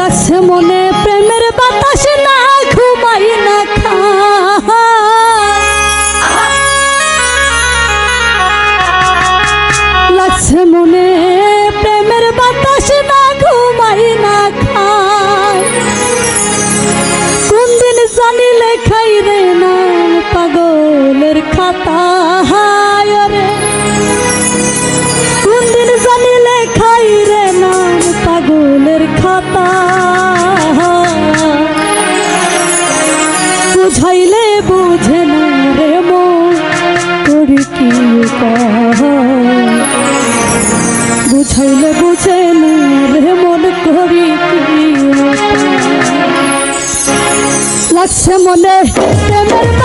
লাগছে মনে প্রেমের বাতাস পাতা বুঝাইলে বুঝে না রে মো তোর কি বুঝাইলে বুঝে না রে মন করি লাগছে মনে প্রেমের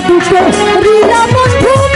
দুটো। রিলা বন্ধু